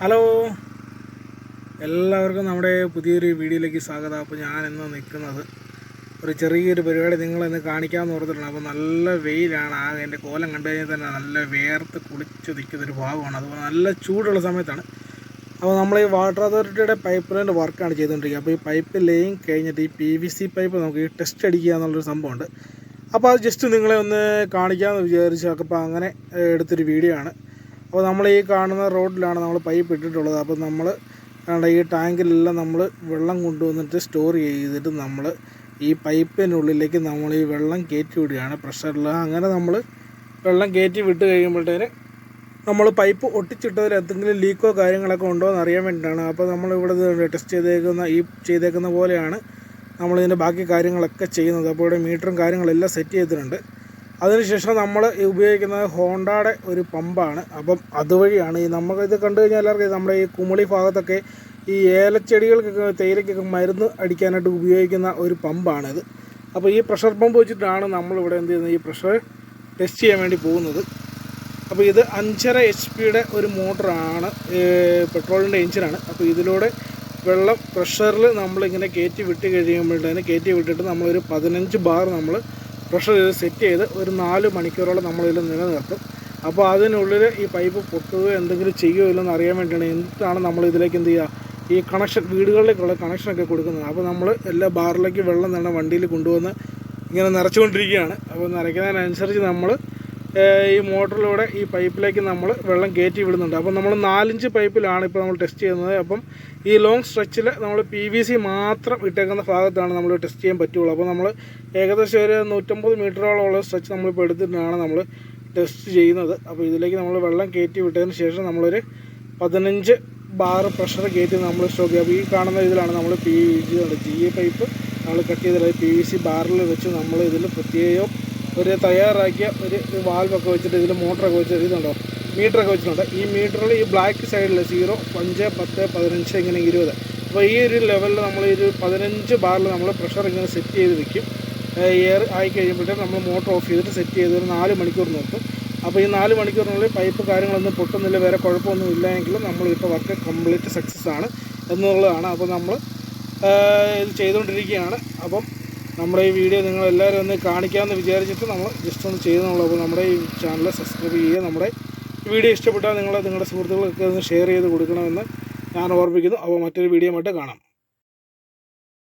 Hello. എല്ലാവർക്കും നമ്മുടെ പുതിയൊരു വീഡിയോയിലേക്ക് സ്വാഗതം. അപ്പോൾ ഞാൻ ഇന്ന് നിൽക്കുന്നത് ഒരു ചെറിയൊരു പരിപാടി നിങ്ങളിന്ന് കാണിക്കാമെന്ന് ഓർത്തിട്ടുണ്ട് അപ്പോൾ നല്ല വെയിലാണ്. ആ എന്റെ കോലം കണ്ടു കഴിഞ്ഞാൽ തന്നെ നല്ല വേർത്ത് കുളിച്ച് നിൽക്കുന്നൊരു ഭാഗമാണ്. അതുപോലെ നല്ല ചൂടുള്ള സമയത്താണ്. അപ്പോൾ നമ്മൾ ഈ വാട്ടർ അതോറിറ്റിയുടെ പൈപ്പ് ലൈന്റെ വർക്കാണ് ചെയ്തുകൊണ്ടിരിക്കുക. അപ്പോൾ ഈ പൈപ്പ് ലൈൻ കഴിഞ്ഞിട്ട് ഈ പി വി സി പൈപ്പ് നമുക്ക് ഈ ടെസ്റ്റ് അടിക്കുക എന്നുള്ളൊരു സംഭവമുണ്ട്. അപ്പോൾ അത് ജസ്റ്റ് നിങ്ങളെ ഒന്ന് കാണിക്കാമെന്ന് വിചാരിച്ചു. അപ്പോൾ അങ്ങനെ എടുത്തൊരു വീഡിയോ ആണ്. അപ്പോൾ നമ്മൾ ഈ കാണുന്ന റോഡിലാണ് നമ്മൾ പൈപ്പ് ഇട്ടിട്ടുള്ളത്. അപ്പോൾ നമ്മൾ ഈ ടാങ്കിലെല്ലാം നമ്മൾ വെള്ളം കൊണ്ടുവന്നിട്ട് സ്റ്റോർ ചെയ്തിട്ട് നമ്മൾ ഈ പൈപ്പിനുള്ളിലേക്ക് നമ്മൾ ഈ വെള്ളം കയറ്റി വിടുകയാണ്. പ്രഷറിൽ അങ്ങനെ നമ്മൾ വെള്ളം കയറ്റി വിട്ട് കഴിയുമ്പോഴത്തേന് നമ്മൾ പൈപ്പ് ഒട്ടിച്ചിട്ടതിൽ എന്തെങ്കിലും ലീക്കോ കാര്യങ്ങളൊക്കെ ഉണ്ടോ എന്ന് അറിയാൻ വേണ്ടിയിട്ടാണ്. അപ്പോൾ നമ്മൾ ഇവിടെ ടെസ്റ്റ് ചെയ്തേക്കുന്ന ഈ ചെയ്തേക്കുന്ന പോലെയാണ് നമ്മളിതിന്റെ ബാക്കി കാര്യങ്ങളൊക്കെ ചെയ്യുന്നത്. അപ്പോൾ ഇവിടെ മീറ്ററും കാര്യങ്ങളെല്ലാം സെറ്റ് ചെയ്തിട്ടുണ്ട്. അതിനുശേഷം നമ്മൾ ഉപയോഗിക്കുന്നത് ഹോണ്ടയുടെ ഒരു പമ്പാണ്. അപ്പം അതുവഴിയാണ് ഈ നമുക്ക് ഇത് കണ്ടു കഴിഞ്ഞാൽ എല്ലാവർക്കും നമ്മുടെ ഈ കുമളി ഭാഗത്തൊക്കെ ഈ ഏലച്ചെടികൾക്കൊക്കെ തേയിലയ്ക്കൊക്കെ മരുന്ന് അടിക്കാനായിട്ട് ഉപയോഗിക്കുന്ന ഒരു പമ്പാണിത്. അപ്പോൾ ഈ പ്രഷർ പമ്പ് വെച്ചിട്ടാണ് നമ്മളിവിടെ എന്ത് ചെയ്യുന്നത്? ഈ പ്രഷർ ടെസ്റ്റ് ചെയ്യാൻ വേണ്ടി പോകുന്നത്. അപ്പോൾ ഇത് അഞ്ചര എച്ച് പിയുടെ ഒരു മോട്ടറാണ് പെട്രോളിന്റെ എഞ്ചിനാണ്. അപ്പോൾ ഇതിലൂടെ വെള്ളം പ്രഷറിൽ നമ്മളിങ്ങനെ കയറ്റി വിട്ട് കഴിയുമ്പോഴത്തേന് കയറ്റി വിട്ടിട്ട് നമ്മളൊരു പതിനഞ്ച് ബാർ നമ്മൾ പ്രഷർ ഇത് സെറ്റ് ചെയ്ത് ഒരു നാല് മണിക്കൂറോളം നമ്മളിതിൽ നിലനിർത്തും. അപ്പോൾ അതിനുള്ളിൽ ഈ പൈപ്പ് പൊട്ടുകയോ എന്തെങ്കിലും ചെയ്യുകയോ ഇല്ലെന്ന് അറിയാൻ വേണ്ടിയാണ് എന്താണ് നമ്മൾ ഇതിലേക്ക് എന്ത് ചെയ്യുക? ഈ കണക്ഷൻ വീടുകളിലേക്കുള്ള കണക്ഷനൊക്കെ കൊടുക്കുന്നത്. അപ്പോൾ നമ്മൾ എല്ലാ ബാറിലേക്ക് വെള്ളം തന്നെ വണ്ടിയിൽ കൊണ്ടുവന്ന് ഇങ്ങനെ നിറച്ചുകൊണ്ടിരിക്കുകയാണ്. അപ്പോൾ നിറയ്ക്കുന്നതിനനുസരിച്ച് നമ്മൾ ഈ മോട്ടറിലൂടെ ഈ പൈപ്പിലേക്ക് നമ്മൾ വെള്ളം കയറ്റി വിടുന്നുണ്ട്. അപ്പം നമ്മൾ നാലഞ്ച് പൈപ്പിലാണ് ഇപ്പോൾ നമ്മൾ ടെസ്റ്റ് ചെയ്യുന്നത്. അപ്പം ഈ ലോങ് സ്ട്രെച്ചിൽ നമ്മൾ പി വി സി മാത്രം ഇട്ടേക്കുന്ന ഭാഗത്താണ് നമ്മൾ ടെസ്റ്റ് ചെയ്യാൻ പറ്റുള്ളൂ. അപ്പോൾ നമ്മൾ ഏകദേശം ഒരു നൂറ്റമ്പത് മീറ്ററോളമുള്ള സ്ട്രെച്ച് നമ്മളിപ്പോൾ എടുത്തിട്ടാണ് നമ്മൾ ടെസ്റ്റ് ചെയ്യുന്നത്. അപ്പോൾ ഇതിലേക്ക് നമ്മൾ വെള്ളം കയറ്റി വിട്ടതിന് ശേഷം നമ്മളൊരു പതിനഞ്ച് ബാർ പ്രഷർ കയറ്റി നമ്മൾ സ്റ്റോക്ക് ചെയ്യും അപ്പോൾ ഈ കാണുന്ന ഇതിലാണ് നമ്മൾ P V G G A pipe നമ്മൾ കട്ട് ചെയ്തിട്ട് പി വി സി ബാറിൽ വെച്ച് നമ്മൾ ഇതിൽ പ്രത്യേകം ഒരു തയ്യാറാക്കിയ ഒരു വാൽവൊക്കെ വെച്ചിട്ട് ഇതിൽ മോട്ടറൊക്കെ വെച്ച് ഇതുണ്ടോ? മീറ്ററൊക്കെ വെച്ചിട്ടുണ്ട്. ഈ മീറ്ററിൽ ഈ ബ്ലാക്ക് സൈഡിൽ സീറോ അഞ്ച് പത്ത് പതിനഞ്ച് ഇങ്ങനെ ഇരുപത്. അപ്പോൾ ഈ ഒരു ലെവലിൽ നമ്മൾ ഈ ഒരു പതിനഞ്ച് ബാറിൽ നമ്മൾ പ്രഷർ ഇങ്ങനെ സെറ്റ് ചെയ്ത് വെക്കും. എയർ ആയി കഴിയുമ്പോഴത്തേക്കും നമ്മൾ മോട്ടർ ഓഫ് ചെയ്തിട്ട് സെറ്റ് ചെയ്ത് ഒരു നാല് മണിക്കൂർ നിർത്തും. അപ്പോൾ ഈ നാല് മണിക്കൂറിനുള്ളിൽ പൈപ്പ് കാര്യങ്ങളൊന്നും പൊട്ടുന്നില്ല വേറെ കുഴപ്പമൊന്നും ഇല്ലെങ്കിലും നമ്മൾ ഇപ്പോൾ വർക്ക് കംപ്ലീറ്റ് സക്സസ് ആണ് എന്നുള്ളതാണ്. അപ്പോൾ നമ്മൾ ഇത് ചെയ്തുകൊണ്ടിരിക്കുകയാണ് അപ്പം നമ്മുടെ ഈ വീഡിയോ നിങ്ങൾ എല്ലാവരും ഒന്ന് കാണിക്കാമെന്ന് വിചാരിച്ചിട്ട് നമ്മൾ ജസ്റ്റ് ഒന്ന് ചെയ്യുന്നുള്ളൂ അപ്പോൾ നമ്മുടെ ഈ ചാനൽ സബ്സ്ക്രൈബ് ചെയ്യുക. നമ്മുടെ വീഡിയോ ഇഷ്ടപ്പെട്ടാൽ നിങ്ങൾ നിങ്ങളുടെ സുഹൃത്തുക്കൾക്ക് ഒന്ന് ഷെയർ ചെയ്ത് കൊടുക്കണമെന്ന് ഞാൻ ഓർമ്മിക്കുന്നു അപ്പോൾ മറ്റൊരു വീഡിയോ കാണാം.